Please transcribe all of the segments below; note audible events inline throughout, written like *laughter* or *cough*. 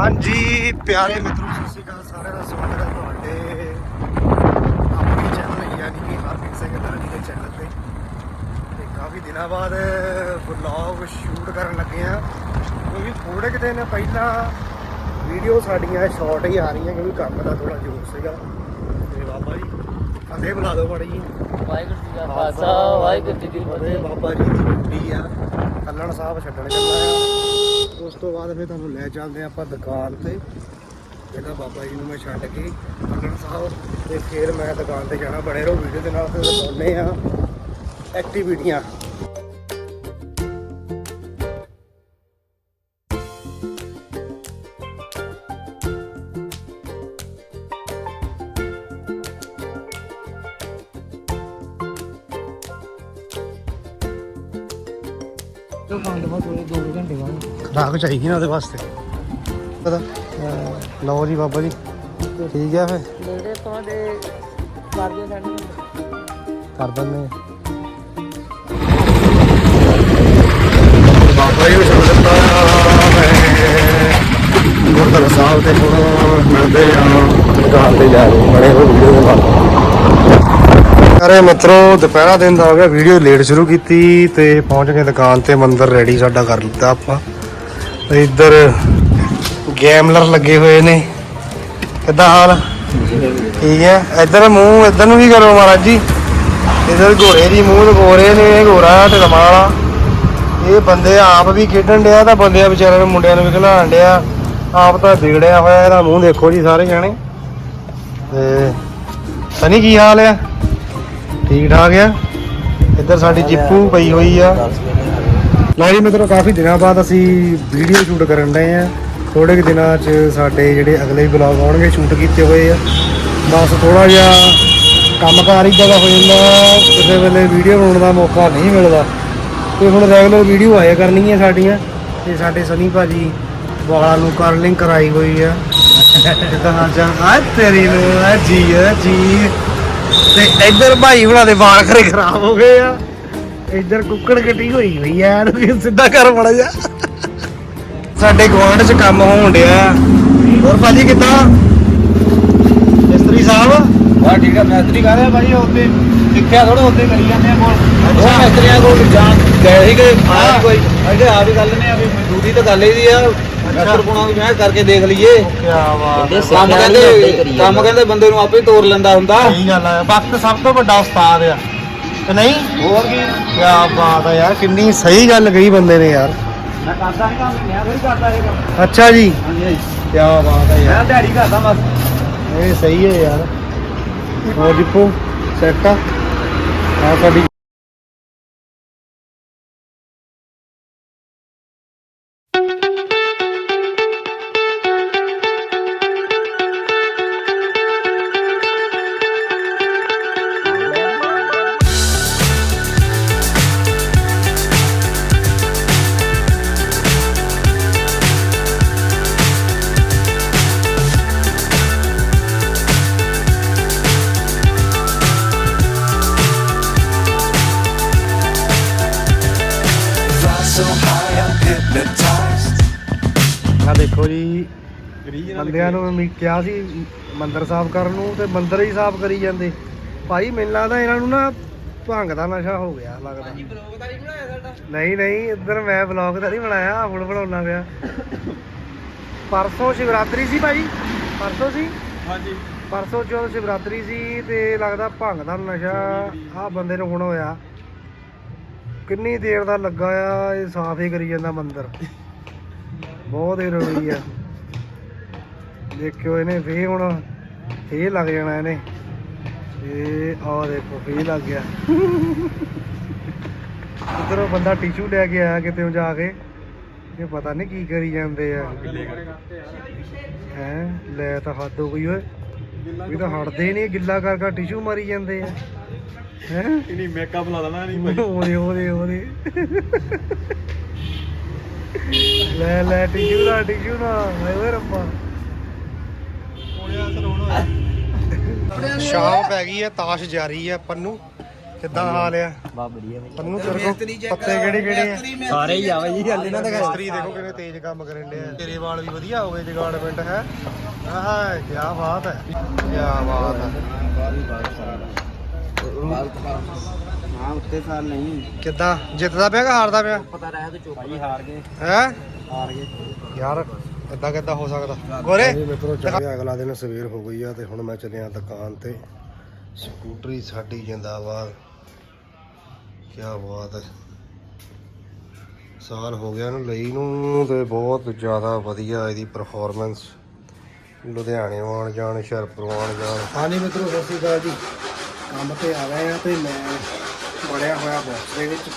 ਹਾਂਜੀ ਪਿਆਰੇ ਮਿੱਤਰੋ ਸਤਿ ਸ਼੍ਰੀ ਅਕਾਲ ਸਾਰਿਆਂ ਦਾ ਸਵਾਗਤ ਹੈ ਤੁਹਾਡੇ ਆਪਣੇ ਚੈਨਲ ਯਾਨੀ ਕਿ ਹਰਪ੍ਰੀਤ ਸਿੰਘ ਦਾਨੀ ਦੇ ਚੈਨਲ ਤੇ। ਤੇ ਕਾਫੀ ਦਿਨਾਂ ਬਾਅਦ ਵਲੌਗ ਸ਼ੂਟ ਕਰਨ ਲੱਗੇ ਆ ਕਿਉਂਕਿ ਥੋੜੇ ਕੁ ਦਿਨ ਪਹਿਲਾਂ ਵੀਡੀਓ ਸਾਡੀਆਂ ਸ਼ਾਰਟ ਹੀ ਆ ਰਹੀਆਂ ਕਿਉਂਕਿ ਕੰਮ ਦਾ ਥੋੜਾ ਜ਼ੋਰ ਸੀਗਾ। ਤੇ ਬਾਬਾ ਜੀ ਫਤਿਹ ਬੁਲਾ ਦਿਓ ਮਾੜੀ ਜੀ। ਵਾਹਿਗੁਰੂ ਜੀ ਕਾ ਖਾਲਸਾ ਵਾਹਿਗੁਰੂ ਜੀ ਕੀ ਫਤਿਹ। ਬਾਬਾ ਜੀ ਦੀ ਡਿਊਟੀ ਆ। ਕੱਲਣ ਸਾਹਿਬ ਛੱਡਣ ਚੱਲਾ ਆ ਉਸ ਤੋਂ ਬਾਅਦ ਫਿਰ ਤੁਹਾਨੂੰ ਲੈ ਚੱਲਦੇ ਆ ਆਪਾਂ ਦੁਕਾਨ ਤੇ। ਜਿਹੜਾ ਬਾਬਾ ਜੀ ਨੂੰ ਮੈਂ ਛੱਡ ਕੇ ਕੱਲਣ ਸਾਹਿਬ ਤੇ ਫਿਰ ਮੈਂ ਦੁਕਾਨ ਤੇ ਜਾਣਾ। ਬਣੇ ਰਹੋ, ਵੀਡੀਓ ਦੇ ਨਾਲ ਤੇ ਦਿਖਾਉਂਦੇ ਆ ਐਕਟੀਵਿਟੀਆਂ ਖਰਾਕ ਚਾਹੀਦੀ ਨਾ ਉਹਦੇ ਵਾਸਤੇ। ਪਤਾ ਲਓ ਜੀ ਬਾਬਾ ਜੀ ਠੀਕ ਆ ਫਿਰ? ਮੇਰੇ ਤੁਹਾਡੇ ਕਰ ਦਿਓ ਸਾਡੇ ਕਰ ਦਿੰਦੇ ਬਾਬਾ ਜੀ ਨੂੰ ਦਿੱਤਾ ਮੈਂ। ਗੁਰਦੁਆਰਾ ਸਾਹਿਬ ਤੇ ਹੁਣ ਮਿਲਦੇ ਆ। ਦੁਕਾਨ ਤੇ ਜਾ ਕੇ ਬੜੇ ਹੋ ਵੀਡੀਓ ਦੇ ਅਰੇ ਮਿੱਤਰੋ ਦੁਪਹਿਰਾ ਦਿਨ ਦਾ ਹੋ ਗਿਆ ਵੀਡੀਓ ਲੇਟ ਸ਼ੁਰੂ ਕੀਤੀ ਤੇ ਪਹੁੰਚ ਗਏ ਦੁਕਾਨ ਤੇ ਮੰਦਰ ਰੈਡੀ ਸਾਡਾ ਕਰ ਲਿੱਤਾ ਆਪਾਂ। ਤੇ ਇੱਧਰ ਗੇਮਲਰ ਲੱਗੇ ਹੋਏ ਨੇ। ਕਿੱਦਾਂ ਹਾਲ? ਠੀਕ ਹੈ। ਇੱਧਰ ਮੂੰਹ ਇੱਧਰ ਨੂੰ ਵੀ ਕਰੋ ਮਹਾਰਾਜ ਜੀ? ਇੱਧਰ ਘੋੜੇ ਦੀ ਮੂੰਹ ਲਗੋ ਰਹੇ ਨੇ ਘੋੜਾ ਤੇ ਰਮਾਲਾ ਇਹ ਬੰਦੇ ਆਪ ਵੀ ਖੇਡਣ ਡਿਆ ਤਾਂ ਬੰਦਿਆਂ ਵਿਚਾਰਿਆਂ ਨੂੰ ਮੁੰਡਿਆਂ ਨੂੰ ਵੀ ਖਿਲਾਣ ਡਿਆ। ਆਪ ਤਾਂ ਵਿਗੜਿਆ ਹੋਇਆ ਇਹਦਾ ਮੂੰਹ ਦੇਖੋ ਜੀ ਸਾਰੇ ਜਾਣੇ। ਤੇ ਸਨੀ ਕੀ ਹਾਲ ਆ? ਠੀਕ ਠਾਕ ਆ? ਇੱਧਰ ਸਾਡੀ ਜਿੱਪੂ ਪਈ ਹੋਈ ਆ। ਲਓ ਜੀ, ਮਿੱਤਰੋ, ਕਾਫੀ ਦਿਨਾਂ ਬਾਅਦ ਅਸੀਂ ਵੀਡੀਓ ਸ਼ੂਟ ਕਰਨ ਡਏ ਆ ਥੋੜੇ ਕੁ ਦਿਨਾਂ 'ਚ ਸਾਡੇ ਜਿਹੜੇ ਅਗਲੇ ਵਲੌਗ ਆਉਣਗੇ ਸ਼ੂਟ ਕੀਤੇ ਹੋਏ ਆ। ਬਸ ਥੋੜਾ ਜਿਹਾ ਕੰਮਕਾਰ ਇਦਾਂ ਦਾ ਹੋ ਜਾਂਦਾ, ਕਿਸੇ ਵੇਲੇ ਵੀਡੀਓ ਬਣਾਉਣ ਦਾ ਮੌਕਾ ਨਹੀਂ ਮਿਲਦਾ। ਤੇ ਹੁਣ ਰੈਗੂਲਰ ਵੀਡੀਓ ਆਇਆ ਕਰਨੀਆਂ ਸਾਡੀਆਂ, ਤੇ ਸਾਡੇ ਸਨੀ ਭਾਜੀ ਵਾਲਾਂ ਨੂੰ ਕਰਲਿੰਗ ਕਰਾਈ ਹੋਈ ਆ। ਜਿੱਦਾਂ ਹਾਂ ਆ ਤੇਰੀ ਨੂੰ ਆ ਜੀ ਆ ਜੀ। ਤੇ ਇੱਧਰ ਭਾਈ ਹੁਣਾਂ ਦੇ ਵਾਲ ਖਰੇ ਖਰਾਬ ਹੋ ਗਏ ਆ। ਇੱਧਰ ਕੁੱਕੜ ਕੱਟੀ ਹੋਈ ਹੋਈ ਐ ਇਹਨੂੰ ਸਿੱਧਾ ਕਰ ਮੜਾ ਜਾ ਸਾਡੇ ਗਵਾਂਢ 'ਚ ਕੰਮ ਹੋਣ ਡਿਆ। ਹੋਰ ਭਾਜੀ ਕਿੱਦਾਂ? ਮਿਸਤਰੀ ਸਾਹਿਬ? ਵਾ ਠੀਕ ਹੈ ਮੈਸਤਰੀ ਕਰ ਰਿਹਾ ਭਾਈ ਉੱਤੇ ਸਿੱਖਿਆ ਥੋੜਾ ਉੱਤੇ ਕਰੀ ਜਾਂਦੇ ਆ ਕੋਲ। ਉਹ ਮੈਸਤਰੀਆਂ ਕੋਲ ਜਾਣ ਗਏ ਸੀਗੇ ਆਇਆ ਕੋਈ? ਅਜੇ ਆ ਵੀ ਗੱਲ ਨੇ ਆ ਵੀ ਡਿਊਟੀ ਤਾਂ ਗੱਲ ਇਹਦੀ ਆ ਮੈਸਤਰ ਪੁਣਾ ਵੀ ਮੈਂ ਕਰਕੇ ਦੇਖ ਲਈਏ। ਕੀ ਬਾਤ। ਕੰਮ ਕਹਿੰਦੇ ਕੰਮ ਕਹਿੰਦੇ ਬੰਦੇ ਨੂੰ ਆਪੇ ਤੋਰ ਲੈਂਦਾ ਹੁੰਦਾ। ਸਹੀ ਗੱਲ ਹੈ ਵਕਤ ਸਭ ਤੋਂ ਵੱਡਾ ਉਸਤਾਦ ਆ। ਨਹੀਂ? ਹੋਰ ਕੀ? ਕੀ ਬਾਤ ਹੈ ਯਾਰ ਕਿੰਨੀ ਸਹੀ ਗੱਲ ਕਹੀ ਬੰਦੇ ਨੇ ਯਾਰ। ਮੈਂ ਕਰਦਾ ਨਹੀਂ ਕੰਮ ਮੈਂ ਥੋੜੀ ਕਰਦਾ ਇਹ ਕੰਮ। ਅੱਛਾ ਜੀ। ਹਾਂਜੀ ਹਾਂਜੀ। ਕੀ ਬਾਤ ਮੈਂ ਯਾਰ। ਦਿਹਾੜੀ ਕਰਦਾ ਬਸ। ਇਹ ਸਹੀ ਹੈ ਯਾਰ। ਹੋਰ ਜਿੱਪੂ ਸੈੱਟ ਆ। ਆ ਸਾਡੀ ਬੰਦਿਆਂ ਨੂੰ ਮੈਂ ਕਿਹਾ ਸੀ ਮੰਦਰ ਸਾਫ਼ ਕਰਨ ਨੂੰ ਤੇ ਮੰਦਰ ਹੀ ਸਾਫ਼ ਕਰੀ ਜਾਂਦੇ। ਭਾਈ ਮੈਨੂੰ ਲੱਗਦਾ ਇਹਨਾਂ ਨੂੰ ਨਾ ਭੰਗ ਦਾ ਨਸ਼ਾ ਹੋ ਗਿਆ ਲੱਗਦਾ। ਨਹੀਂ ਨਹੀਂ ਇੱਧਰ ਮੈਂ ਵਲੌਗ ਤਾਂ ਨਹੀਂ ਬਣਾਇਆ ਹੁਣ ਬਣਾਉਣਾ ਪਿਆ। ਪਰਸੋਂ ਸ਼ਿਵਰਾਤਰੀ ਸੀ ਭਾਈ। ਪਰਸੋਂ ਸੀ? ਹਾਂਜੀ। ਪਰਸੋਂ ਜਦੋਂ ਸ਼ਿਵਰਾਤਰੀ ਸੀ ਤੇ ਲੱਗਦਾ ਭੰਗ ਦਾ ਨਸ਼ਾ ਆ ਬੰਦੇ ਨੂੰ ਹੁਣ ਹੋਇਆ। ਕਿੰਨੀ ਦੇਰ ਦਾ ਲੱਗਾ ਆ ਇਹ ਸਾਫ਼ ਹੀ ਕਰੀ ਜਾਂਦਾ ਮੰਦਰ। ਬਹੁਤ ਦੇਰ ਹੋ ਗਈ ਆ। ਦੇਖਿਓ ਇਹਨੇ ਫੇਰ ਹੁਣ ਫੇਰ ਲੱਗ ਜਾਣਾ ਇਹਨੇ। ਇਹ ਆ ਦੇਖੋ ਫੇਰ ਲੱਗ ਗਿਆ। ਉਧਰੋਂ ਬੰਦਾ ਟਿਸ਼ੂ ਲੈ ਕੇ ਆਇਆ ਕਿਤੇ ਜਾ ਕੇ। ਇਹ ਪਤਾ ਨਹੀਂ ਕੀ ਕਰੀ ਜਾਂਦੇ ਆ। ਹੈ ਲੈ ਤਾਂ ਹੱਦ ਹੋ ਗਈ ਓਏ। ਇਹ ਤਾਂ ਹਟਦੇ ਨਹੀਂ ਗਿੱਲਾ ਕਰ ਕਰ ਟਿਸ਼ੂ ਮਾਰੀ ਜਾਂਦੇ ਆ। ਹੈ? ਇਨੀ ਮੇਕਅਪ ਲਾ ਦੇਣਾ ਨਹੀਂ ਉਹਦੇ ਉਹਦੇ ਉਹਦੇ। ਲੈ ਲੈ ਟਿਸ਼ੂ ਨਾ ਟਿਸ਼ੂ ਨਾ ਓਏ ਰੱਬਾ। ਸ਼ਾਮ ਪੈ ਗਈ ਹੈ ਤਾਸ਼ ਜਾਰੀ ਹੈ ਪੰਨੂ। ਕਿੱਦਾਂ ਹਾਲ ਆ? ਬਾ ਬੜੀਆ ਪੰਨੂ ਤੇਰੇ ਕੋਲ ਪੱਤੇ ਕਿਹੜੇ ਕਿਹੜੇ ਆ? ਸਾਰੇ ਹੀ ਆਵੇ ਜੀ ਗੱਲ ਇਹਨਾਂ ਦਾ ਮਿਸਤਰੀ ਦੇਖੋ ਕਿਵੇਂ ਤੇਜ਼ ਕੰਮ ਕਰਨ ਦੇ ਆ ਤੇਰੇ ਵਾਲ ਵੀ ਵਧੀਆ ਹੋ ਗਏ ਜਗਾਰਡਮੈਂਟ ਹੈ? ਆਹ ਕੀ ਬਾਤ ਹੈ। ਕੀ ਬਾਤ ਹੈ। ਹਾਂ ਉੱਤੇ ਸਾਲ ਨਹੀਂ ਕਿੱਦਾਂ? ਜਿੱਤਦਾ ਪਿਆ ਕਿ ਹਾਰਦਾ ਪਿਆ? ਪਤਾ ਰਹਿ ਤੇ ਚੋਪਾਈ ਹਾਰ ਗਏ ਹੈ? ਹਾਰ ਗਏ। ਯਾਰ ਇਦਾਂ ਕਿੱਦਾਂ ਹੋ ਸਕਦਾ? ਗੋਰੇ? ਮਿੱਤਰੋ ਚੱਲਿਆ ਅਗਲਾ ਦਿਨ ਸਵੇਰ ਹੋ ਗਈ ਆ ਤੇ ਹੁਣ ਮੈਂ ਚੱਲਿਆ ਦੁਕਾਨ ਤੇ। ਸਕੂਟਰੀ ਸਾਡੀ ਜਿੰਦਾਬਾਦ। ਕੀ ਬਾਤ ਹੈ। ਸਾਲ ਹੋ ਗਿਆ ਇਹਨੂੰ ਲਈ ਨੂੰ ਤੇ ਬਹੁਤ ਜ਼ਿਆਦਾ ਵਧੀਆ ਇਹਦੀ ਪਰਫਾਰਮੈਂਸ ਲੁਧਿਆਣੇ ਆਉਣ ਜਾਣ ਹੁਸ਼ਿਆਰਪੁਰ ਆਉਣ ਜਾਣ। ਹਾਂਜੀ ਮਿੱਤਰੋ ਸਤਿ ਸ਼੍ਰੀ ਅਕਾਲ ਜੀ। ਕੰਮ ਤੇ ਆ ਗਏ ਆ ਤੇ ਮੈਂ ਬੜਿਆ ਹੋਇਆ ਬਾਕਸ ਦੇ ਵਿੱਚ।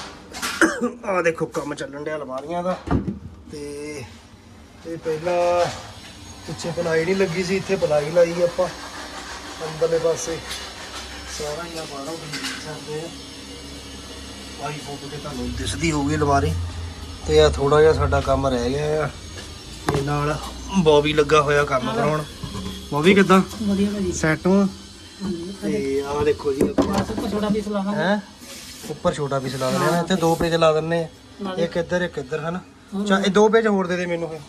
ਆ ਦੇਖੋ ਕੰਮ ਚੱਲਣ ਡਿਆ ਅਲਮਾਰੀਆਂ ਦਾ ਤੇ ਇਹ ਪਹਿਲਾਂ ਪਿੱਛੇ ਪਲਾਈ ਨਹੀਂ ਲੱਗੀ ਸੀ ਇੱਥੇ ਪਲਾਈ ਲਾਈ ਆਪਾਂ। ਅੰਦਰਲੇ ਪਾਸੇ ਸਾਰਾ ਹੀ ਆ ਬਾਹਰੋਂ ਦੇਖ ਸਕਦੇ ਆ। ਆਈ ਫੋਟੋ ਤੇ ਤੁਹਾਨੂੰ ਦਿਸਦੀ ਹੋਊਗੀ ਅਲਮਾਰੀ ਤੇ ਆ ਥੋੜਾ ਜਿਹਾ ਸਾਡਾ ਕੰਮ ਰਹਿ ਗਿਆ ਆ। ਤੇ ਨਾਲ ਬੌਬੀ ਲੱਗਾ ਹੋਇਆ ਕੰਮ ਕਰਾਉਣ। ਬੌਬੀ ਕਿਦਾਂ? ਵਧੀਆ ਭਾਜੀ। ਸੈਟ ਹੋ ਤੇ ਆ ਦੇਖੋ ਜੀ ਆਪਾਂ। ਉੱਪਰ ਛੋਟਾ ਪੀਸ ਲਾਣਾ ਹੈ? ਉੱਪਰ ਛੋਟਾ ਪੀਸ ਲਾ ਦਿੰਦੇ ਆ। ਇੱਥੇ ਦੋ ਪੇਜ ਲਾ ਦਿੰਨੇ ਆ। ਇੱਕ ਇੱਧਰ ਇੱਕ ਇੱਧਰ ਹਨਾ? ਚਾ ਇਹ ਦੋ ਪੇਜ ਹੋਰ ਦੇ ਦੇ ਮੈਨੂੰ ਫਿਰ।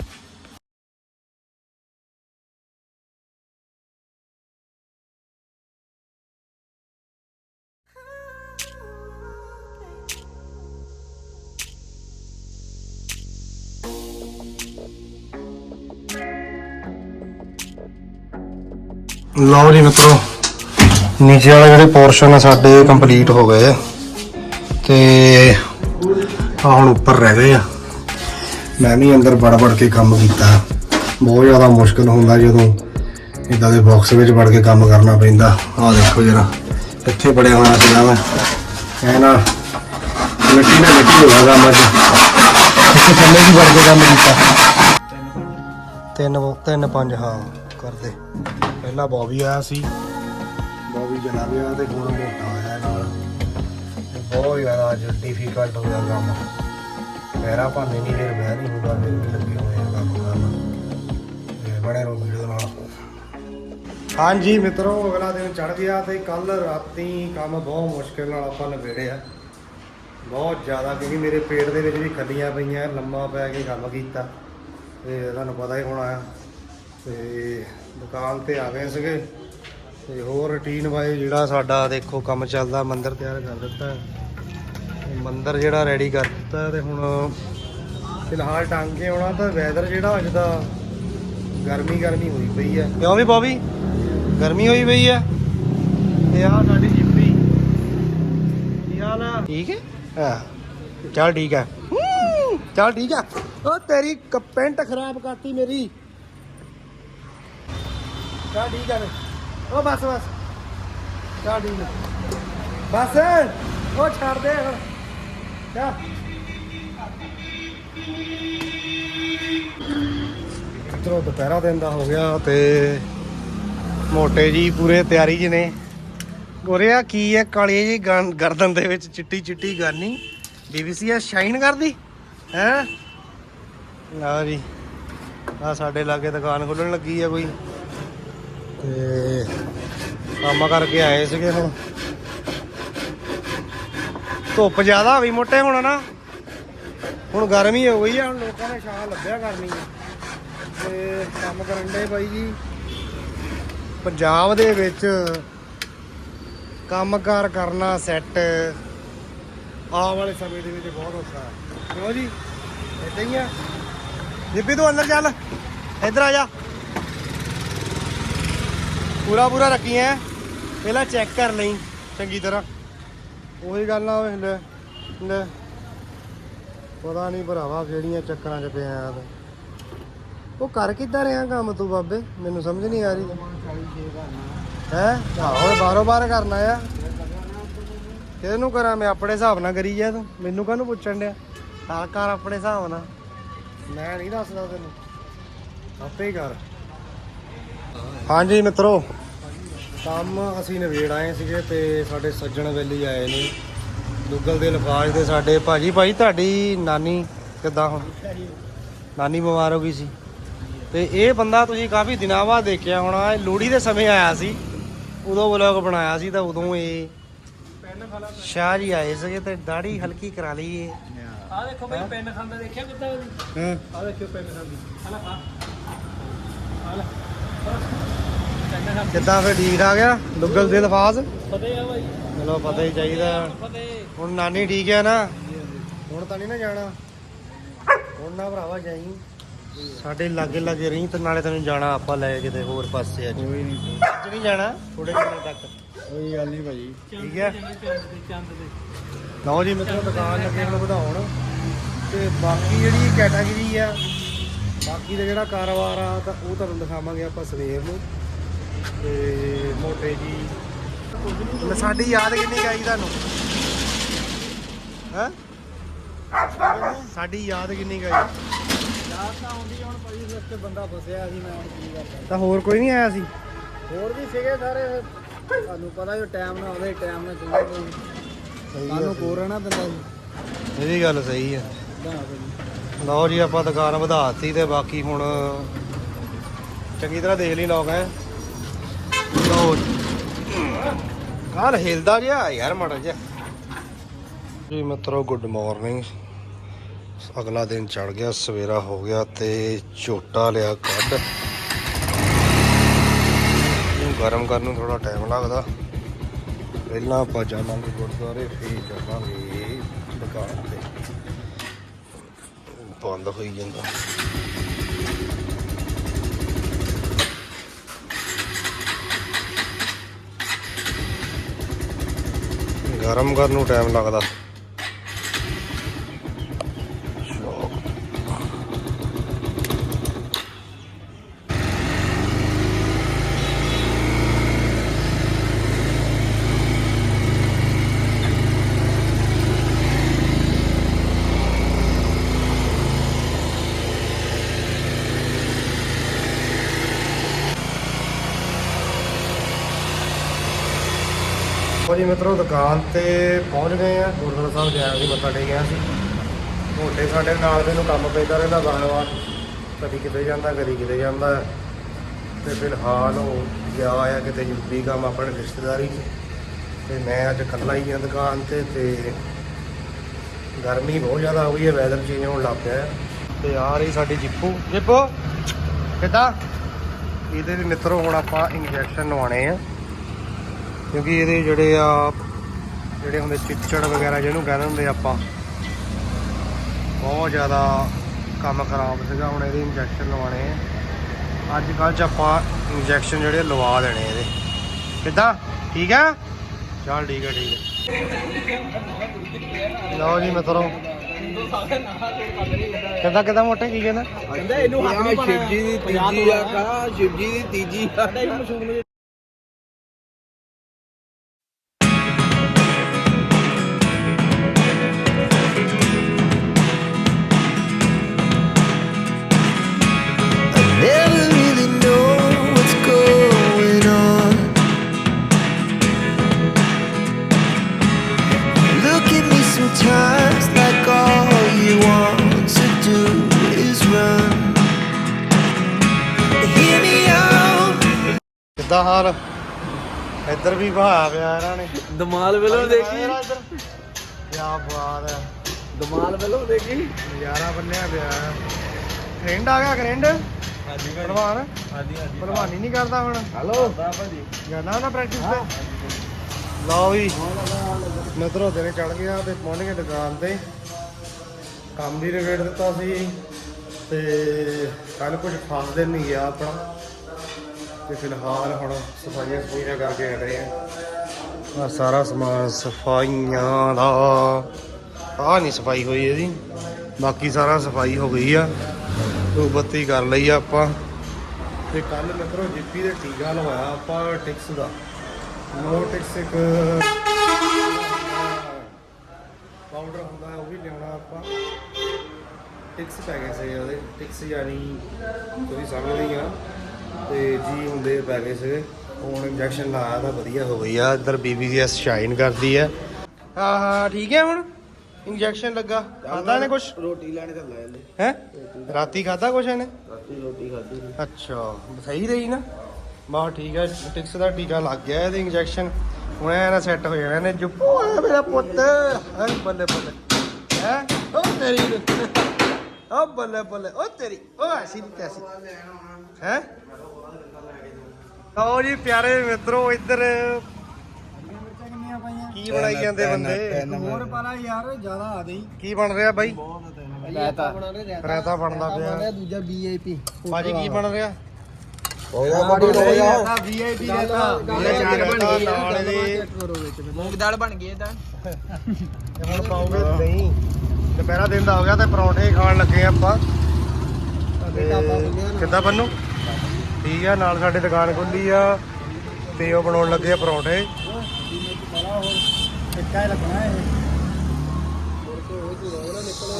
ਲਓ ਜੀ ਮਿੱਤਰੋ, ਨੀਚੇ ਵਾਲੇ ਜਿਹੜੇ ਪੋਰਸ਼ਨ ਆ ਸਾਡੇ ਕੰਪਲੀਟ ਹੋ ਗਏ ਆ। ਤੇ ਆ ਹੁਣ ਉੱਪਰ ਰਹਿ ਗਏ ਆ। ਮੈਂ ਵੀ ਅੰਦਰ ਵੜ ਵੜ ਕੇ ਕੰਮ ਕੀਤਾ। ਬਹੁਤ ਜ਼ਿਆਦਾ ਮੁਸ਼ਕਲ ਹੁੰਦਾ ਜਦੋਂ ਇਦਾਂ ਦੇ ਬਾਕਸ ਵਿੱਚ ਵੜ ਕੇ ਕੰਮ ਕਰਨਾ ਪੈਂਦਾ। ਆਹ ਦੇਖੋ ਜਰਾ, ਇੱਥੇ ਬੜਿਆ ਹੋਇਆ ਸੀਗਾ ਮੈਂ। ਐ ਨਾ, ਮਿੱਟੀ ਨਾਲ ਮਿੱਟੀ ਹੋ ਗਿਆ ਕੰਮ ਅੱਜ। ਇੱਥੇ ਥੱਲੇ ਵੀ ਵੜ ਕੇ ਕੰਮ ਕੀਤਾ। ਤਿੰਨ ਤਿੰਨ ਪੰਜ, ਹਾਂ। ਕਰਦੇ। ਪਹਿਲਾਂ ਬੌਬੀ ਆਇਆ ਸੀ। ਬੌਬੀ ਚਲਾ ਗਿਆ ਤੇ ਹੁਣ ਮੋਟਾ ਆਇਆ ਨਾਲ ਤੇ ਬਹੁਤ ਜ਼ਿਆਦਾ ਅੱਜ ਡਿਫਿਕਲਟ ਹੋ ਗਿਆ ਕੰਮ। ਪੈਰਾ ਭਾਵੇਂ ਨਹੀਂ, ਫਿਰ ਬਹਿ ਨਹੀਂ ਹੁੰਦਾ, ਫਿਰ ਵੀ ਲੱਗੇ ਹੋਏ ਆ ਕੰਮ ਕਰਨ। ਤੇ ਬੜੇ ਰੋ ਵੀਡੀਓ ਨਾਲ। ਹਾਂਜੀ ਮਿੱਤਰੋ, ਅਗਲਾ ਦਿਨ ਚੜ ਗਿਆ ਤੇ ਕੱਲ ਰਾਤੀ ਕੰਮ ਬਹੁਤ ਮੁਸ਼ਕਿਲ ਨਾਲ ਆਪਾਂ ਨਿਬੇੜਿਆ। ਬਹੁਤ ਜ਼ਿਆਦਾ, ਕਿਉਂਕਿ ਮੇਰੇ ਪੇਟ ਦੇ ਵਿੱਚ ਵੀ ਖੱਲੀਆਂ ਪਈਆਂ, ਲੰਮਾ ਪੈ ਕੇ ਕੰਮ ਕੀਤਾ। ਤੇ ਤੁਹਾਨੂੰ ਪਤਾ ਹੀ ਹੋਣਾ ਆ। ਤੇ ਦੁਕਾਨ ਤੇ ਆ ਗਏ ਸੀਗੇ। ਤੇ ਹੋਰ ਰੁਟੀਨ ਵਾਈਜ਼ ਜਿਹੜਾ ਸਾਡਾ ਦੇਖੋ ਕੰਮ ਚੱਲਦਾ ਮੰਦਿਰ ਤਿਆਰ ਕਰ ਦਿੱਤਾ। ਮੰਦਿਰ ਜਿਹੜਾ ਰੈਡੀ ਕਰ ਦਿੱਤਾ ਤੇ ਹੁਣ ਫਿਲਹਾਲ ਟੰਗ ਕੇ ਆਉਣਾ ਤਾਂ ਵੈਦਰ ਜਿਹੜਾ ਅੱਜ ਦਾ ਗਰਮੀ ਗਰਮੀ ਹੋਈ ਪਈ ਹੈ। ਕਿਉਂ ਵੀ ਬੋਬੀ ਗਰਮੀ ਹੋਈ ਪਈ ਹੈ। ਤੇ ਆ ਸਾਡੀ ਜਿੱਪੀ। ਕੀ ਹਾਲ ਆ? ਠੀਕ ਹੈ? ਹਾਂ। ਚੱਲ ਠੀਕ ਹੈ। ਚੱਲ ਠੀਕ ਹੈ। ਉਹ ਤੇਰੀ ਪੈਂਟ ਖਰਾਬ ਕਰਤੀ ਮੇਰੀ। ਚੱਲ ਠੀਕ ਹੈ ਉਹ ਬਸ ਬਸ। ਚੱਲ ਠੀਕ ਹੈ ਬਸ, ਉਹ ਛੱਡ ਦੇ ਹੁਣ। ਚੱਲ। ਮਿੱਤਰੋ, ਦੁਪਹਿਰਾ ਦਿਨ ਦਾ ਹੋ ਗਿਆ ਤੇ ਮੋਟੇ ਜੀ ਪੂਰੇ ਤਿਆਰੀ ਜੀ ਨੇ। ਗੋਰਿਆ ਕੀ ਹੈ ਕਾਲੀ ਜੀ ਗਰਦਨ ਦੇ ਵਿੱਚ ਚਿੱਟੀ ਚਿੱਟੀ ਗਾਨੀ। ਬੀਬੀਸੀ ਆ ਸ਼ਾਈਨ ਕਰਦੀ? ਹੈ? ਲਓ ਜੀ। ਆ ਸਾਡੇ ਲਾਗੇ ਦੁਕਾਨ ਖੁੱਲਣ ਲੱਗੀ ਆ ਕੋਈ। ਤੇ ਕੰਮ ਕਰਕੇ ਆਏ ਸੀਗੇ ਹੁਣ। ਧੁੱਪ ਜ਼ਿਆਦਾ ਹੋਈ ਮੋਟੇ ਹੁਣ ਨਾ। ਹੁਣ ਗਰਮੀ ਹੋ ਗਈ ਆ, ਹੁਣ ਲੋਕਾਂ ਨੇ ਛਾਂ ਲੱਭਿਆ ਕਰਨੀ ਆ ਤੇ ਕੰਮ ਕਰਨ ਦੇ ਬਾਈ ਜੀ। ਪੰਜਾਬ ਦੇ ਵਿੱਚ ਕੰਮਕਾਰ ਕਰਨਾ ਸੈੱਟ ਆਉਣ ਵਾਲੇ ਸਮੇਂ ਦੇ ਵਿੱਚ ਬਹੁਤ ਔਖਾ ਹੈ। ਕਿਉਂ ਜੀ, ਇਦਾਂ ਹੀ ਆ। ਜਿੱਪੀ ਤੂੰ ਅੰਦਰ ਚੱਲ। ਇੱਧਰ ਆ ਜਾ। ਪੂਰਾ ਪੂਰਾ ਰੱਖੀ ਐ। ਪਹਿਲਾਂ ਚੈੱਕ ਕਰ ਲਈ, ਚੰਗੀ ਤਰ੍ਹਾਂ। ਉਹੀ ਗੱਲ ਨਾ ਹੋਵੇ ਲੈ ਲੈ। ਪਤਾ ਨਹੀਂ ਭਰਾਵਾ ਕਿਹੜੀਆਂ ਚੱਕਰਾਂ 'ਚ ਪਿਆ ਆ ਉਹ ਕਰ ਕਿੱਦਾਂ ਰਿਹਾ ਕੰਮ ਤੂੰ ਬਾਬੇ? ਮੈਨੂੰ ਸਮਝ ਨਹੀਂ ਆ ਰਹੀ। ਹੈ? ਆਹੋ, ਬਾਰੋ ਬਾਰ ਕਰਨਾ ਆ। ਕਿਹਨੂੰ ਕਰਾਂ ਮੈਂ? ਆਪਣੇ ਹਿਸਾਬ ਨਾਲ ਕਰੀ ਜਾ ਤੂੰ। ਮੈਨੂੰ ਕਾਹਨੂੰ ਪੁੱਛਣ ਡਿਆ? ਤਾਂ ਕਰ ਆਪਣੇ ਹਿਸਾਬ ਨਾਲ। ਮੈਂ ਨਹੀਂ ਦੱਸਦਾ ਤੈਨੂੰ। ਆਪੇ ਕਰ। ਹਾਂਜੀ ਮਿੱਤਰੋ। ਕੰਮ ਅਸੀਂ ਨਵੇੜ ਆਏ ਸੀਗੇ ਤੇ ਸਾਡੇ ਸੱਜਣ ਵੇਲੀ ਆਏ ਨੇ। ਦੁੱਗਲ ਦੇ ਲਫਾਜ਼ ਦੇ ਸਾਡੇ। ਭਾਜੀ ਭਾਈ ਤੁਹਾਡੀ ਨਾਨੀ ਕਿੱਦਾਂ ਹੁਣ? ਨਾਨੀ ਬਿਮਾਰ ਹੋ ਗਈ ਸੀ। ਤੇ ਇਹ ਬੰਦਾ ਤੁਸੀਂ ਕਾਫੀ ਦਿਨਾਂ ਬਾਅਦ ਦੇਖਿਆ ਹੋਣਾ ਇਹ ਲੋਹੜੀ ਦੇ ਸਮੇਂ ਆਇਆ ਸੀ। ਉਦੋਂ ਵਲੌਗ ਬਣਾਇਆ ਸੀ ਤਾਂ ਉਦੋਂ ਇਹ ਸ਼ਾਹ ਜੀ ਆਏ ਸੀਗੇ ਤੇ ਦਾੜੀ ਹਲਕੀ ਕਰਾ ਲਈਏ ਆ ਦੇਖੋ ਬਈ ਪੈਨ ਖਾਂਦਾ ਦੇਖਿਆ ਕਿੱਦਾਂ ਉਹਦੀ? ਹਾਂ। ਆ ਦੇਖਿਓ ਪੈਨ ਖਾਂਦੀ। ਹਲਾ ਖਾ ਹਲਾ ਕਿੱਦਾਂ ਫਿਰ ਠੀਕ ਠਾਕ ਆ? ਦੁੱਗਲ ਦੇ ਲਫਾਜ਼ ਫਤਿਹ ਆ ਬਾਈ। ਚਲੋ ਪਤਾ ਹੀ ਚਾਹੀਦਾ। ਹੁਣ ਨਾਨੀ ਠੀਕ ਹੈ ਨਾ? ਹੁਣ ਤਾਂ ਨਹੀਂ ਨਾ ਜਾਣਾ। ਹੁਣ ਨਾ ਭਰਾਵਾ ਜਾਈ। ਸਾਡੇ ਲਾਗੇ ਲਾਗੇ ਰਹੀ ਤੇ ਨਾਲੇ ਤੈਨੂੰ ਜਾਣਾ ਆਪਾਂ ਲੈ ਕਿਤੇ ਹੋਰ ਪਾਸੇ ਅੱਜ। ਕੋਈ ਨਹੀਂ ਅੱਜ ਨਹੀਂ ਜਾਣਾ? ਥੋੜੇ ਦਿਨਾਂ ਤੱਕ। ਕੋਈ ਗੱਲ ਨਹੀਂ ਭਾਜੀ ਠੀਕ ਹੈ ਲਓ ਜੀ ਮਿੱਤਰੋ ਦੁਕਾਨ ਲੱਗੇ ਹੁਣ ਵਧਾਉਣ। ਤੇ ਬਾਕੀ ਜਿਹੜੀ ਕੈਟਾਗਰੀ ਆ ਬਾਕੀ ਦਾ ਜਿਹੜਾ ਕਾਰੋਬਾਰ ਆ ਤਾਂ ਉਹ ਤੁਹਾਨੂੰ ਦਿਖਾਵਾਂਗੇ ਆਪਾਂ ਸਵੇਰ ਨੂੰ। ਤੇ ਮੋਟੇ ਜੀ। ਸਾਡੀ ਯਾਦ ਕਿੰਨੀ ਗਾਈ ਤੁਹਾਨੂੰ? ਹੈ? ਸਾਡੀ ਯਾਦ ਕਿੰਨੀ ਗਾਈ ਯਾਦ ਤਾਂ ਆਉਂਦੀ ਹੁਣ ਭਾਜੀ ਰਸਤੇ ਬੰਦਾ ਫਸਿਆ ਸੀ ਮੈਂ ਹੁਣ ਕੀ ਕਰਦਾ। ਤਾਂ ਹੋਰ ਕੋਈ ਨਹੀਂ ਆਇਆ ਸੀ? ਹੋਰ ਵੀ ਸੀਗੇ ਸਾਰੇ। ਤੁਹਾਨੂੰ ਪਤਾ ਹੀ ਟਾਈਮ ਨਾਲ ਆਉਂਦੇ ਟਾਈਮ ਨਾਲ ਚੱਲਦੇ ਸਾਨੂੰ ਕੋਰਣਾ ਪੈਂਦਾ ਸੀ। ਇਹਦੀ ਗੱਲ ਸਹੀ ਭਾਜੀ ਲਓ ਜੀ ਆਪਾਂ ਦੁਕਾਨ ਵਧਾਤੀ ਤੇ ਬਾਕੀ ਹੁਣ ਚੰਗੀ ਤਰ੍ਹਾਂ ਦੇਖ ਲਈ ਲੋਕ ਹੈ। ਲਓ ਕਾਲ ਹਿਲਦਾ ਜਿਹਾ ਯਾਰ ਮਾੜਾ ਜਿਹਾ। ਜੀ ਮਿੱਤਰੋ ਗੁੱਡ ਮਾਰਨਿੰਗ ਅਗਲਾ ਦਿਨ ਚੜ ਗਿਆ, ਸਵੇਰਾ ਹੋ ਗਿਆ ਤੇ ਝੋਟਾ ਲਿਆ ਕੱਢ। ਗਰਮ ਕਰਨ ਨੂੰ ਥੋੜਾ ਟਾਈਮ ਲੱਗਦਾ। ਪਹਿਲਾਂ ਆਪਾਂ ਜਾਵਾਂਗੇ ਗੁਰਦੁਆਰੇ, ਫੇਰ ਜਾਵਾਂਗੇ ਦੁਕਾਨ ਤੇ। ਬੰਦ ਹੋਈ ਜਾਂਦਾ। ਗਰਮ ਕਰਨ ਨੂੰ ਟਾਈਮ ਲੱਗਦਾ। ਲਓ ਜੀ ਮਿੱਤਰੋ, ਦੁਕਾਨ ਤੇ ਪਹੁੰਚ ਗਏ ਆ। ਗੁਰਦੁਆਰਾ ਸਾਹਿਬ ਜਾਇਆ ਸੀ ਮੱਥਾ ਟੇਕਿਆ ਸੀ ਮੋਟੇ ਸਾਡੇ ਨਾਲ ਦੇ ਨੂੰ ਕੰਮ ਪੈਂਦਾ ਰਹਿੰਦਾ ਵਾਰ-ਵਾਰ ਕਦੀ ਕਿਤੇ ਜਾਂਦਾ, ਕਦੀ ਕਿਤੇ ਜਾਂਦਾ। ਤੇ ਫਿਲਹਾਲ ਉਹ ਗਿਆ ਆ ਕਿਤੇ ਯੂਪੀ ਕੰਮ ਆਪਣੇ ਰਿਸ਼ਤੇਦਾਰੀ 'ਚ। ਤੇ ਮੈਂ ਅੱਜ ਇਕੱਲਾ ਹੀ ਆ ਦੁਕਾਨ ਤੇ ਤੇ ਗਰਮੀ ਬਹੁਤ ਜ਼ਿਆਦਾ ਹੋ ਗਈ ਹੈ ਵੈਦਰ ਚੇਂਜ ਹੋਣ ਲੱਗ ਪਿਆ ਹੈ। ਤੇ ਆ ਰਹੀ ਸਾਡੀ ਜਿੱਪੂ। ਜਿੱਪੂ, ਕਿੱਦਾਂ? ਇਹਦੇ ਵੀ ਮਿੱਤਰੋ, ਹੁਣ ਆਪਾਂ ਇੰਜੈਕਸ਼ਨ ਲਵਾਉਣੇ ਆ। ਕਿਉਂਕਿ ਇਹਦੇ ਜਿਹੜੇ ਆ ਜਿਹੜੇ ਹੁੰਦੇ ਚਿੱਚੜ ਵਗੈਰਾ ਜਿਹਨੂੰ ਕਹਿੰਦੇ ਹੁੰਦੇ ਆਪਾਂ ਬਹੁਤ ਜ਼ਿਆਦਾ ਕੰਮ ਖਰਾਬ ਸੀਗਾ ਹੁਣ ਇਹਦੇ ਇੰਜੈਕਸ਼ਨ ਲਵਾਉਣੇ ਆ। ਅੱਜ ਕੱਲ੍ਹ ਚ ਆਪਾਂ ਇੰਜੈਕਸ਼ਨ ਜਿਹੜੇ ਲਵਾ ਦੇਣੇ ਇਹਦੇ। ਕਿੱਦਾਂ? ਠੀਕ ਆ? ਚੱਲ ਠੀਕ ਆ ਠੀਕ ਆ। ਲਓ ਜੀ ਮਿੱਤਰੋ। ਕਿੱਦਾਂ ਕਿੱਦਾਂ ਮੋਟੇ ਕੀ ਕਹਿੰਦਾ? ਕਹਿੰਦਾ ਇਹਨੂੰ ਹੱਥ ਨਹੀਂ ਪਾਣਾ ਸ਼ਿਵਜੀ ਦੀ ਤੀਜੀ ਆ ਕਾ ਸ਼ਿਵਜੀ ਦੀ ਤੀਜੀ ਆ। ਹਾਲ ਇੱਧਰ ਵੀ ਬਹਾਇਆ ਪਿਆ ਇਹਨਾਂ ਨੇ। ਦਮਾਲ ਵੱਲੋਂ ਦੇਖੀ। ਕੀ ਬਾਤ ਹੈ। ਦਮਾਲ ਵੱਲੋਂ ਦੇਖੀ। ਨਜ਼ਾਰਾ ਬੰਨਿਆ ਪਿਆ। ਟ੍ਰੈਂਡ ਆ ਗਿਆ ਟ੍ਰੈਂਡ ਹਾਂਜੀ ਭਲਵਾਨ ਹਾਂਜੀ ਹਾਂਜੀ। ਭਲਵਾਨੀ ਨਹੀਂ ਕਰਦਾ ਹੁਣ। ਹਲੋ। ਭਾਜੀ। ਜਾਣਾ ਨਾ ਪ੍ਰੈਕਟਿਸ ਤੇ? ਲਓ ਵੀ। ਮਿੱਤਰੋ ਦਿਨੇ ਚੜ ਗਿਆ ਤੇ ਪਹੁੰਚ ਗਏ ਦੁਕਾਨ ਤੇ। ਕੰਮ ਵੀ ਰਿਵੇੜ ਦਿੱਤਾ ਸੀ। ਤੇ ਕੱਲ ਕੁਝ ਖਾਸ ਦਿਨ ਨਹੀਂ ਗਿਆ ਆਪਣਾ। ਤੇ ਫਿਲਹਾਲ ਹੁਣ ਸਫਾਈਆਂ ਸਫਾਈਆਂ ਕਰਕੇ ਹਟੇ ਆ। ਆਹ ਸਾਰਾ ਸਮਾਨ ਸਫਾਈਆਂ ਦਾ। ਆਹ ਨਹੀਂ ਸਫ਼ਾਈ ਹੋਈ ਇਹਦੀ। ਬਾਕੀ ਸਾਰਾ ਸਫ਼ਾਈ ਹੋ ਗਈ ਆ। ਧੂਪ ਬੱਤੀ ਕਰ ਲਈ ਆ ਆਪਾਂ। ਤੇ ਕੱਲ ਮਿੱਤਰੋ ਜਿੱਪੀ ਦੇ ਟੀਕਾ ਲਵਾਇਆ ਆਪਾਂ ਟਿਕਸ ਦਾ। ਨੋ ਟਿਕਸ ਇੱਕ। ਪਾਊਡਰ ਹੁੰਦਾ ਹੈ, ਉਹ ਵੀ ਲਿਆਉਣਾ ਆਪਾਂ। ਟਿਕਸ ਪੈ ਗਏ ਸੀ ਉਹਦੇ। ਟਿਕਸ ਯਾਨੀ ਤੁਸੀਂ ਸਮਝਦੇ ਆ। ਤੇ ਜੀ ਹੁੰਦੇ ਪੈ ਗਏ ਸੀਗੇ। ਹੁਣ ਇੰਜੈਕਸ਼ਨ ਲਾਇਆ ਤਾਂ ਵਧੀਆ ਹੋ ਗਈ ਆ। ਇੱਧਰ ਬੀਬੀਐਸ ਸ਼ਾਈਨ ਕਰਦੀ ਆ। ਹਾਂ ਹਾਂ ਠੀਕ ਹੈ ਹੁਣ? ਇੰਜੈਕਸ਼ਨ ਲੱਗਾ। ਖਾਦਾ ਨੇ ਕੁਛ? ਰੋਟੀ ਲੈਣੇ ਤਾਂ ਲੈ ਲੈ ਹੈ? ਰਾਤੀ ਖਾਦਾ ਕੁਛ ਇਹਨੇ? ਰਾਤੀ ਰੋਟੀ ਖਾਧੀ ਅੱਛਾ ਸਹੀ ਰਹੀ ਨਾ? ਬਾ ਠੀਕ ਹੈ ਟਿਕਸ ਦਾ ਟੀਕਾ ਲੱਗ ਗਿਆ ਇਹਦੇ ਇੰਜੈਕਸ਼ਨ ਹੁਣ ਐ ਨਾ ਸੈੱਟ ਹੋ ਜਾਣਾ ਨੇ ਜੁੱਪੂ ਆ ਮੇਰਾ ਪੁੱਤ। ਹੈ ਬੱਲੇ ਬੱਲੇ। ਹੈ? ਓ ਤੇਰੀ ਓ ਬੱਲੇ ਬੱਲੇ ਓ ਤੇਰੀ ਓ ਐਸੀ ਨਹੀਂ ਤੈਸੀ। ਹੈ? ਆਓ ਜੀ ਪਿਆਰੇ ਮਿੱਤਰੋ ਇੱਧਰ ਕੀ ਬਣਾਈ ਜਾਂਦੇ ਬੰਦੇ? ਹੋਰ ਪਾਲਾ ਯਾਰ ਜ਼ਿਆਦਾ ਆ ਗਈ ਕੀ ਬਣ ਰਿਹਾ ਬਾਈ? ਲੈਤਾ ਰਾਇਤਾ ਬਣਦਾ ਪਿਆ। ਦੂਜਾ ਵੀਆਈਪੀ ਭਾਜੀ ਕੀ ਬਣ ਰਿਹਾ? ਰਾਇਤਾ ਮੂੰਗ ਦਾਲ ਬਣ ਗਈ ਇਹਦਾ ਤੇ। ਹੁਣ ਪਾਉਂਗੇ ਦਹੀਂ। ਦੁਪਹਿਰਾ ਦਿਨ ਦਾ ਹੋ ਗਿਆ ਤੇ ਪਰੌਂਠੇ ਖਾਣ ਲੱਗੇ ਆਪਾਂ। ਕਿੱਦਾਂ ਬੰਨੂ ਠੀਕ ਆ ਨਾਲ ਸਾਡੇ ਦੁਕਾਨ ਖੁੱਲੀ ਆ ਤੇ ਉਹ ਬਣਾਉਣ ਲੱਗੇ ਆ ਪਰੌਂਠੇ। ਟਿੱਕਾ ਹੀ ਲੱਗਣਾ ਇਹ।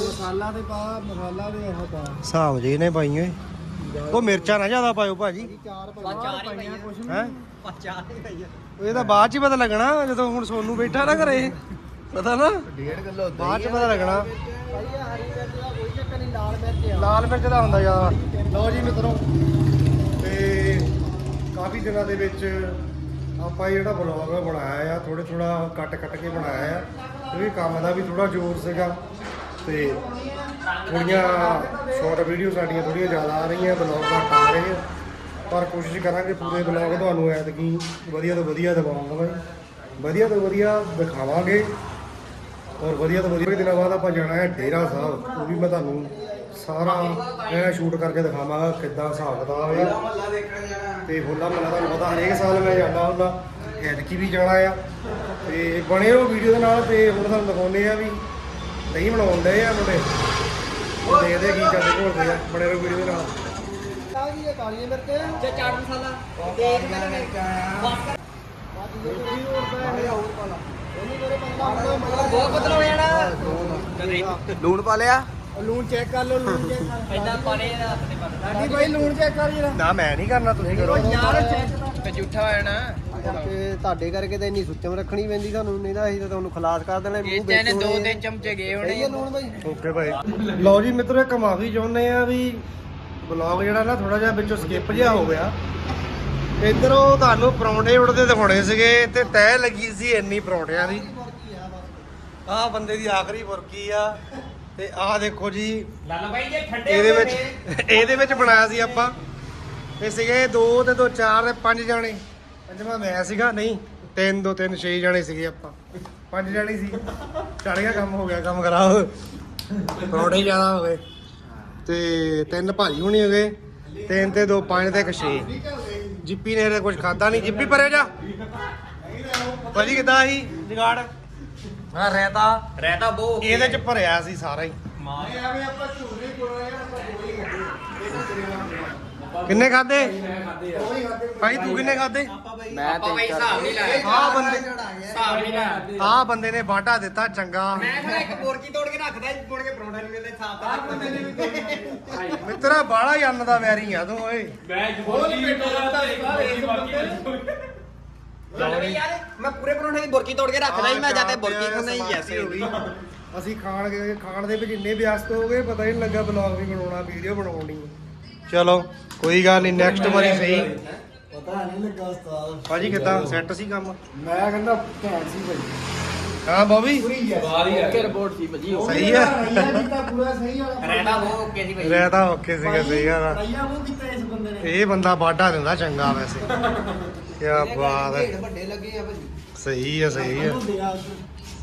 ਮਸਾਲਾ ਤੇ ਪਾ ਮਸਾਲਾ ਵੀ ਉਹ ਪਾ। ਹਿਸਾਬ ਜੀ ਨੇ ਪਾਈ ਓਏ। ਉਹ ਮਿਰਚਾਂ ਨਾ ਜ਼ਿਆਦਾ ਪਾਇਓ ਭਾਜੀ। ਚਾਰ ਪਾਈਆਂ ਕੁਛ ਹੈ? ਚਾਰ ਹੀ ਪਈਆ। ਇਹ ਤਾਂ ਬਾਅਦ ਚ ਹੀ ਪਤਾ ਲੱਗਣਾ ਜਦੋਂ ਹੁਣ ਸੋਨੂੰ ਬੈਠਾ ਨਾ ਘਰੇ। ਪਤਾ ਨਾ? ਡੇਢ ਕਿਲੋ ਬਾਅਦ ਚ ਪਤਾ ਲੱਗਣਾ। ਭਾਈ ਹਰੀ ਮਿਰਚ ਦਾ ਕੋਈ ਚੱਕਰ ਨਹੀਂ ਲਾਲ ਮਿਰਚ ਆ। ਲਾਲ ਮਿਰਚ ਦਾ ਹੁੰਦਾ ਜ਼ਿਆਦਾ। ਲਓ ਜੀ ਮਿੱਤਰੋ ਤੇ ਕਾਫੀ ਦਿਨਾਂ ਦੇ ਵਿੱਚ ਆਪਾਂ ਇਹ ਜਿਹੜਾ ਬਲੌਗ ਬਣਾਇਆ ਆ ਥੋੜੇ ਥੋੜਾ ਕੱਟ ਕੱਟ ਕੇ ਬਣਾਇਆ ਆ ਕਿਉਂਕਿ ਕੰਮ ਦਾ ਵੀ ਥੋੜਾ ਜ਼ੋਰ ਸੀਗਾ। ਤੇ ਥੋੜੀਆਂ ਸ਼ਾਰਟ ਵੀਡੀਓ ਸਾਡੀਆਂ ਥੋੜੀਆਂ ਜ਼ਿਆਦਾ ਆ ਰਹੀਆਂ ਬਲੌਗ ਘੱਟ ਆ ਰਹੇ ਆ। ਪਰ ਕੋਸ਼ਿਸ਼ ਕਰਾਂਗੇ ਪੂਰੇ ਬਲੌਗ ਤੁਹਾਨੂੰ ਐਤਕੀ ਵਧੀਆ ਤੋਂ ਵਧੀਆ ਦਿਵਾਵਾਂਗੇ ਵਧੀਆ ਤੋਂ ਵਧੀਆ ਦਿਖਾਵਾਂਗੇ। ਔਰ ਵਧੀਆ ਤੋਂ ਵਧੀਆ। ਦਿਨਾਂ ਬਾਅਦ ਆਪਾਂ ਜਾਣਾ ਹੈ ਡੇਰਾ ਸਾਹਿਬ। ਉਹ ਵੀ ਮੈਂ ਤੁਹਾਨੂੰ ਸਾਰਾ ਇਹ ਸ਼ੂਟ ਕਰਕੇ ਦਿਖਾਵਾਂਗਾ ਕਿੱਦਾਂ ਹਿਸਾਬ ਕਿਤਾਬ ਹੈ। ਤੇ ਹੋਲਾ ਮਹੱਲਾ ਤੁਹਾਨੂੰ ਪਤਾ ਹਰੇਕ ਸਾਲ ਮੈਂ ਜਾਂਦਾ ਹੁੰਦਾ। ਐਤਕੀ ਵੀ ਜਾਣਾ ਆ। ਤੇ ਬਣੇ ਰਹੋ ਵੀਡੀਓ ਦੇ ਨਾਲ ਤੇ ਹੁਣ ਤੁਹਾਨੂੰ ਦਿਖਾਉਂਦੇ ਆ ਵੀ ਨਹੀਂ ਬਣਾਉਂਦੇ ਆ ਮੁੰਡੇ। ਉਹ ਦੇਖਦੇ ਕੀ ਕਰਦੇ ਘੋਲਦੇ ਆ ਬਣੇ ਰਹੋ ਵੀਡੀਓ ਦੇ ਨਾਲ। ਕਾਹਦੀ ਇਹ ਕਾਲੀ ਮਿਰਚ। ਤੇ ਚਾਟ ਮਸਾਲਾ। ਤੇ ਇੱਕ ਮਿਰਚ ਬਹੁਤ ਬਦਲ ਹੋ ਜਾਣਾ ਲੂਣ ਪਾ ਲਿਆ? ਲੂਣ ਚੈੱਕ ਕਰ ਲਓ ਲੂਣ ਚੈੱਕ ਕਰ ਐਦਾਂ ਪਾਣੇ ਹੱਥ ਭਾਈ ਲੂਣ ਚੈੱਕ ਕਰ ਜਰਾ ਨਾ ਮੈਂ ਨਹੀਂ ਕਰਨਾ ਤੁਸੀਂ ਕਰੋ। ਯਾਰ ਚੈੱਕ ਤੇ ਝੂਠਾ ਹੋ ਜਾਣਾ ਤੇ ਤੁਹਾਡੇ ਕਰਕੇ ਤਾਂ ਇੰਨੀ ਸੁੱਚਮ ਰੱਖਣੀ ਪੈਂਦੀ ਤੁਹਾਨੂੰ ਨਹੀਂ ਤਾਂ ਅਸੀਂ ਤਾਂ ਤੁਹਾਨੂੰ ਖਲਾਸ ਕਰ ਦੇਣਾ ਮੂੰਹ ਵਿੱਚ ਦੋ ਤਿੰਨ ਚਮਚੇ ਗਏ ਹੋਣੇ ਇਹ ਲੂਣ ਭਾਈ ਓਕੇ ਭਾਈ ਲਓ ਜੀ ਮਿੱਤਰੋ ਇੱਕ ਮਾਫੀ ਚਾਹੁੰਦੇ ਆ ਵੀ ਬਲੌਗ ਜਿਹੜਾ ਨਾ ਥੋੜਾ ਜਿਹਾ ਵਿੱਚੋਂ ਸਕਿਪ ਜਿਹਾ ਹੋ ਗਿਆ। ਇਧਰੋਂ ਤੁਹਾਨੂੰ ਪਰੌਂਠੇ ਉੜਦੇ ਦਿਖਾਉਣੇ ਸੀਗੇ ਤੇ ਤੈਅ ਲੱਗੀ ਸੀ ਇੰਨੀ ਪਰੌਂਠਿਆਂ ਦੀ। ਆਹ ਬੰਦੇ ਦੀ ਆਖਰੀ ਬੁਰਕੀ ਆ ਤੇ ਆਹ ਦੇਖੋ ਜੀ ਲਾਲਾ ਬਾਈ ਜੇ ਠੰਡੇ ਇਹਦੇ ਵਿੱਚ ਇਹਦੇ ਵਿੱਚ ਬਣਾਇਆ ਸੀ ਆਪਾਂ। ਤੇ ਸੀਗੇ 2 ਤੇ 2 4 ਤੇ 5 ਜਾਣੇ। ਪੰਜਵਾਂ ਮੈਂ ਸੀਗਾ ਨਹੀਂ 3 2 3 6 ਜਾਣੇ ਸੀਗੇ ਆਪਾਂ। ਪੰਜ ਜਾਣੇ ਸੀ। ਚੜ ਗਿਆ ਕੰਮ ਹੋ ਗਿਆ ਕੰਮ ਖਰਾਬ। ਪਰੌਂਠੇ ਜ਼ਿਆਦਾ ਹੋ ਗਏ। ਤੇ ਤਿੰਨ ਭਾਜੀ ਹੋਣੀ ਹੋ ਗਏ। ਤਿੰਨ ਤੇ 2 5 ਤੇ 1 6 ਜਿੱਪੀ ਨੇ ਕੁਝ ਖਾਦਾ ਨਹੀਂ। ਜਿੱਪੀ ਪਰੇ ਜਾ। ਭਾਜੀ ਕਿਦਾਂ ਸੀ? ਜਗਾੜ। ਹਾਂ ਰਹਿਤਾ। ਰਹਿਤਾ ਬੋ। ਇਹਦੇ ਚ ਭਰਿਆ ਸੀ ਸਾਰਾ ਹੀ। ਕਿੰਨੇ ਖਾਦੇ? ਭਾਈ ਤੂੰ ਕਿੰਨੇ ਖਾਦੇ? ਮੈਂ ਤੇ ਭਾਈ ਹਿਸਾਬ ਨਹੀਂ ਲਾਇਆ। ਆਹ ਬੰਦੇ ਹਿਸਾਬ ਨਹੀਂ ਲਾਇਆ। ਆਹ ਬੰਦੇ ਨੇ ਬਾਟਾ ਦਿੱਤਾ ਚੰਗਾ। ਮੈਂ ਕਿਹਾ ਇੱਕ ਬੋਰਕੀ ਤੋੜ ਕੇ ਰੱਖਦਾ ਮੁੜ ਕੇ ਪਰੌਂਠਾ ਨਹੀਂ ਮਿਲਦਾ ਸਾਫ਼ ਤਾਂ ਮਿੱਤਰਾ ਬਾਲਾ ਹੀ ਅੰਨ ਦਾ ਵੈਰੀ ਆ ਤੂੰ ਓਏ। ਮੈਂ ਤੇ ਬਾਕੀ ਯਾਰ ਪੂਰੇ ਪਰੌਂਠੇ ਦੀ ਬੋਰਕੀ ਤੋੜ ਕੇ ਰੱਖਦਾ ਹੀ ਮੈਂ ਜਾਂਦੇ ਬੋਰਕੀ ਖਾਂਦਾ ਹੀ ਐਸੀ ਹੋ ਗਈ। ਅਸੀਂ ਖਾਣ ਗਏ ਖਾਣ ਦੇ ਵਿੱਚ ਇੰਨੇ ਵਿਅਸਤ ਹੋ ਗਏ ਪਤਾ ਹੀ ਨਹੀਂ ਲੱਗਾ ਬਲੌਗ ਵੀ ਬਣਾਉਣਾ ਵੀਡੀਓ ਬਣਾਉਣੀ। ਚਲੋ ਕੋਈ ਗੱਲ ਨਹੀਂ ਨੈਕਸਟ ਵਾਰੀ ਸਹੀ। ਪਤਾ ਨਹੀਂ ਲੱਗਾ ਉਸਤਾਦ। ਭਾਜੀ ਕਿਦਾਂ? ਸੈੱਟ ਸੀ ਕੰਮ? ਮੈਂ ਕਹਿੰਦਾ ਘੈਂਟ ਸੀ ਭਾਈ। ਹਾਂ ਬੋਬੀ? ਓਕੇ ਰਿਪੋਰਟ ਸੀ ਭਾਜੀ ਸਹੀ ਆ। ਕੀਤਾ ਪੂਰਾ ਸਹੀ ਹੋਣਾ ਰਹਿਣਾ ਉਹ ਓਕੇ ਸੀ ਭਾਈ। ਰਹਿਦਾ ਓਕੇ ਸੀਗਾ ਸਹੀ ਆ। ਰਈਆ ਉਹ ਕੀਤਾ ਇਸ ਬੰਦੇ ਨੇ। ਇਹ ਬੰਦਾ ਬਾਟਾ ਦਿੰਦਾ ਚੰਗਾ ਵੈਸੇ। *laughs* ਕੀ ਬਾਤ ਹੈ। ਵੱਡੇ ਲੱਗੇ ਆ ਭਾਜੀ। ਸਹੀ ਆ ਸਹੀ ਆ। ਹੁੰਦੇ ਆ